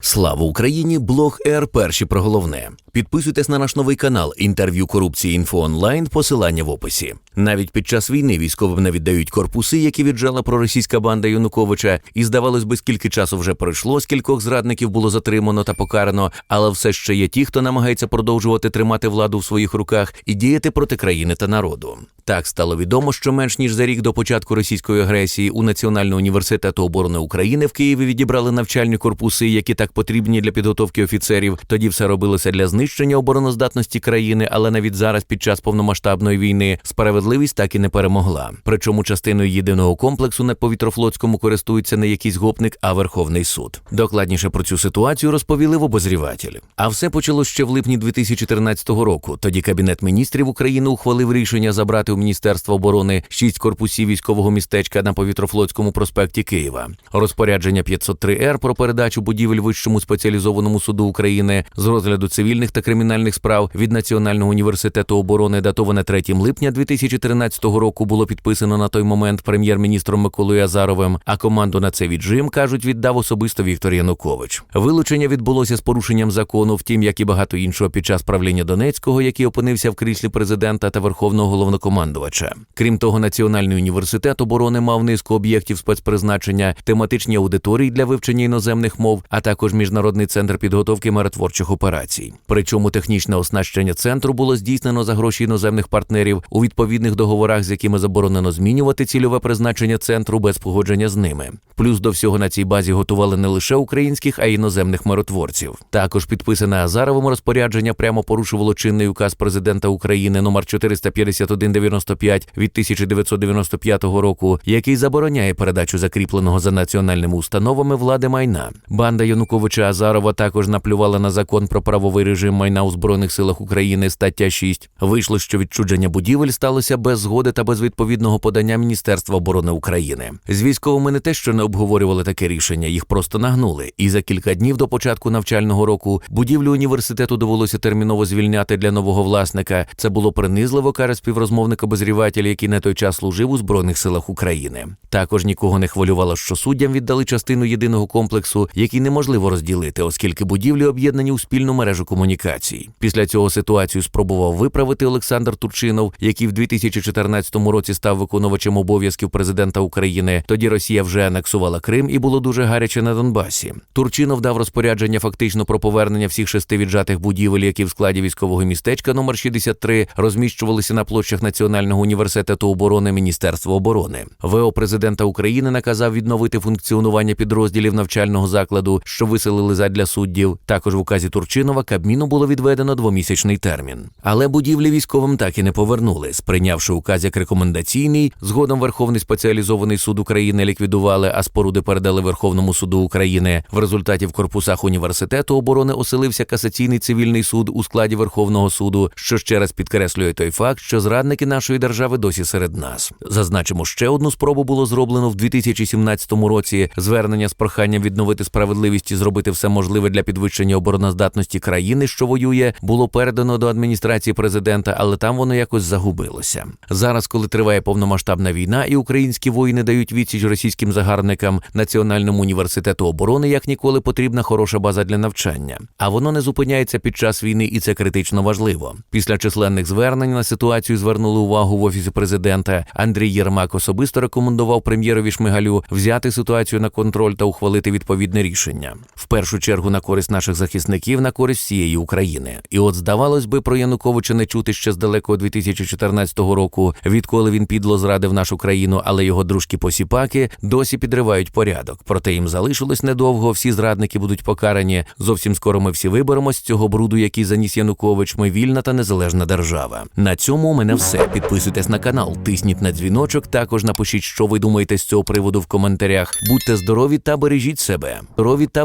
Слава Україні! Блог ЕР Перші про головне. Підписуйтесь на наш новий канал інтерв'ю корупції інфо онлайн. Посилання в описі. Навіть під час війни військовим не віддають корпуси, які віджала проросійська банда Януковича. І здавалось би, скільки часу вже пройшло, скількох зрадників було затримано та покарано, але все ще є ті, хто намагається продовжувати тримати владу в своїх руках і діяти проти країни та народу. Так стало відомо, що менш ніж за рік до початку російської агресії у Національного університету оборони України в Києві відібрали навчальні корпуси, які так потрібні для підготовки офіцерів. Тоді все робилося для знищення обороноздатності країни, але навіть зараз, під час повномасштабної війни, справедливість так і не перемогла. Причому частиною єдиного комплексу на повітрофлотському користується не якийсь гопник, а Верховний суд. Докладніше про цю ситуацію розповіли в обозрівателі. А все почалось ще в липні 2014 року. Тоді Кабінет міністрів України ухвалив рішення забрати у Міністерства оборони шість корпусів військового містечка на повітрофлотському проспекті Києва. Розпорядження 503 р про передачу будівель Вищому спеціалізованому суду України з розгляду цивільних та кримінальних справ від Національного університету оборони, датоване 3 липня 2013 року, було підписано на той момент прем'єр-міністром Миколою Азаровим. А команду на цей віджим кажуть, віддав особисто Віктор Янукович. Вилучення відбулося з порушенням закону, втім, як і багато іншого під час правління Донецького, який опинився в кріслі президента та верховного головнокомандувача. Крім того, Національний університет оборони мав низку об'єктів спецпризначення, тематичні аудиторії для вивчення іноземних мов, а також міжнародний центр підготовки миротворчих операцій. Причому технічне оснащення центру було здійснено за гроші іноземних партнерів у відповідних договорах, з якими заборонено змінювати цільове призначення центру без погодження з ними. Плюс до всього на цій базі готували не лише українських, а й іноземних миротворців. Також підписане Азаровим розпорядження прямо порушувало чинний указ президента України номер 45195 від 1995 року, який забороняє передачу закріпленого за національними установами влади майна. Банда Януковича Азарова також наплювала на закон про правовий режим майна у збройних силах України, стаття 6. Вийшло, що відчудження будівель сталося без згоди та без відповідного подання Міністерства оборони України. З військовими не те, що не обговорювали таке рішення, їх просто нагнули. І за кілька днів до початку навчального року будівлю університету довелося терміново звільняти для нового власника. Це було принизливо, каже співрозмовник обозріватель, який на той час служив у збройних силах України. Також нікого не хвилювало, що суддям віддали частину єдиного комплексу, який неможливо розділити, оскільки будівлі об'єднані у спільну мережу комунікацій. Після цього ситуацію спробував виправити Олександр Турчинов, який в 2014 році став виконувачем обов'язків президента України. Тоді Росія вже анексувала Крим і було дуже гаряче на Донбасі. Турчинов дав розпорядження фактично про повернення всіх шести віджатих будівель, які в складі військового містечка номер 63 розміщувалися на площах Національного університету оборони Міністерства оборони. ВО президента України наказав відновити функціонування підрозділів навчального закладу, що виселили задля суддів. Також в указі Турчинова Кабміну було відведено двомісячний термін. Але будівлі військовим так і не повернули, сприйнявши указ як рекомендаційний. Згодом Верховний спеціалізований суд України ліквідували, а споруди передали Верховному суду України. В результаті в корпусах університету оборони оселився касаційний цивільний суд у складі Верховного суду, що ще раз підкреслює той факт, що зрадники нашої держави досі серед нас. Зазначимо, ще одну спробу було зроблено в 2017 році. Звернення з проханням відновити справедливість і зробити все можливе для підвищення обороноздатності країни, що воює, було передано до адміністрації президента, але там воно якось загубилося. Зараз, коли триває повномасштабна війна, і українські воїни дають відсіч російським загарбникам, Національному університету оборони як ніколи потрібна хороша база для навчання. А воно не зупиняється під час війни, і це критично важливо. Після численних звернень на ситуацію звернули увагу в офісі президента. Андрій Єрмак особисто рекомендував прем'єрові Шмигалю взяти ситуацію на контроль та ухвалити відповідне рішення. В першу чергу на користь наших захисників, на користь всієї України. І от здавалось би, про Януковича не чути ще з далекого 2014 року, відколи він підло зрадив нашу країну, але його дружки посіпаки досі підривають порядок. Проте їм залишилось недовго. Всі зрадники будуть покарані. Зовсім скоро ми всі виберемось з цього бруду, який заніс Янукович. Ми вільна та незалежна держава. На цьому у мене все. Підписуйтесь на канал, тисніть на дзвіночок. Також напишіть, що ви думаєте з цього приводу в коментарях. Будьте здорові та бережіть себе. Здорові та